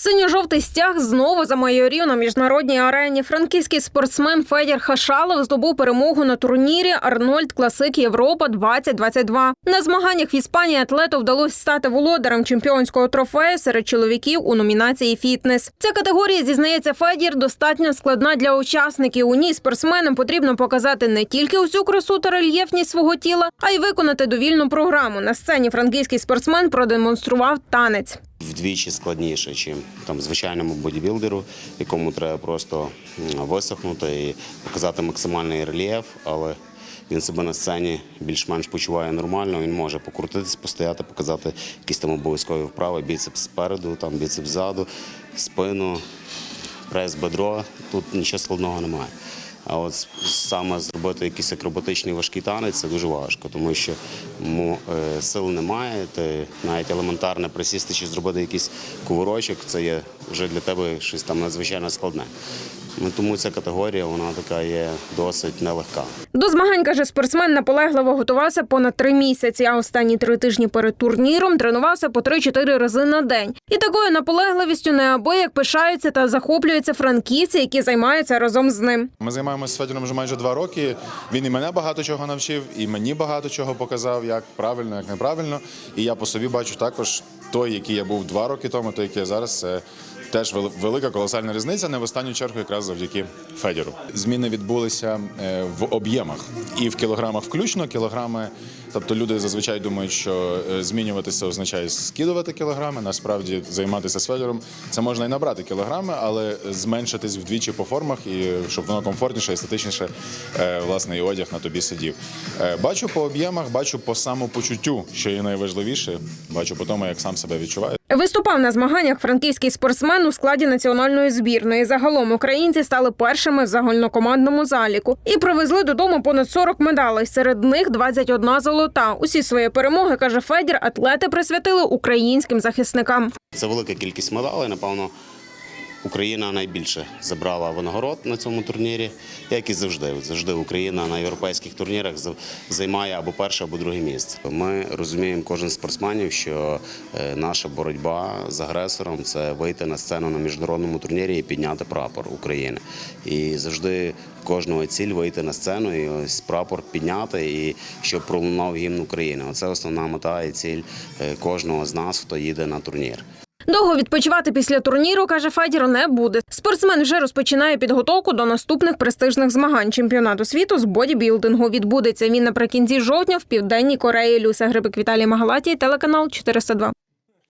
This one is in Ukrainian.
Синьо-жовтий стяг знову замайорів на міжнародній арені. Франківський спортсмен Федір Хашалов здобув перемогу на турнірі Арнольд Класик Європа 2022 На змаганнях в Іспанії атлету вдалося стати володарем чемпіонського трофею серед чоловіків у номінації Фітнес. Ця категорія зізнається Федір достатньо складна для учасників. У ній спортсменам потрібно показати не тільки усю красу та рельєфність свого тіла, а й виконати довільну програму. На сцені франківський спортсмен продемонстрував танець. Вдвічі складніше, ніж там звичайному бодібілдеру, якому треба просто висохнути і показати максимальний рельєф, але він себе на сцені більш-менш почуває нормально. Він може покрутитись, постояти, показати якісь там обов'язкові вправи, біцепс спереду, там біцепс ззаду, спину, прес, бедро. Тут нічого складного немає. А от саме зробити якийсь акробатичний важкий танець це дуже важко, тому що е, сил немає. Ти навіть елементарне присісти чи зробити якийсь куворочок, це є вже для тебе щось там надзвичайно складне. Ну, тому ця категорія вона така є досить нелегка. До змагань каже спортсмен наполегливо готувався понад три місяці. А останні три тижні перед турніром тренувався по 3-4 рази на день. І такою наполегливістю неабияк пишаються та захоплюються франківці, які займаються разом з ним. Ми займаємося з Федором вже майже два роки. Він і мене багато чого навчив, і мені багато чого показав, як правильно, як неправильно. І я по собі бачу також той, який я був два роки тому, той, який я зараз. Це теж велика колосальна різниця. Не в останню чергу, якраз завдяки Федору. Зміни відбулися е, в об'ємах і в кілограмах включно. Кілограми, тобто люди зазвичай думають, що е, змінюватися означає скидувати кілограми. Насправді займатися з Федором це можна і набрати кілограми, але зменшитись вдвічі по формах і щоб воно комфортніше, естетичніше, е, власне, і одяг на тобі сидів. Бачу по об'ємах, бачу по самопочуттю, що є найважливіше. Бачу по тому, як сам себе відчуваю. Виступав на змаганнях франківський спортсмен у складі національної збірної. Загалом українці стали першими в загальнокомандному заліку і привезли додому понад 40 медалей. Серед них 21 золота. Усі свої перемоги каже Федір. Атлети присвятили українським захисникам. Це велика кількість медалей. Напевно, Україна найбільше забрала винагород на цьому турнірі, як і завжди. Завжди Україна на європейських турнірах займає або перше, або друге місце. Ми розуміємо, кожен спортсменів, що е, наша боротьба з агресором це вийти на сцену на міжнародному турнірі і підняти прапор України. І завжди кожного ціль вийти на сцену і ось прапор підняти, і щоб пролунав гімн України. Оце основна мета і ціль е, кожного з нас, хто їде на турнір. Довго відпочивати після турніру, каже Федір, не буде. Спортсмен вже розпочинає підготовку до наступних престижних змагань. Чемпіонату світу з бодібілдингу відбудеться він наприкінці жовтня в південній Кореї. Люся Грибик Віталій Магалатій, телеканал 402.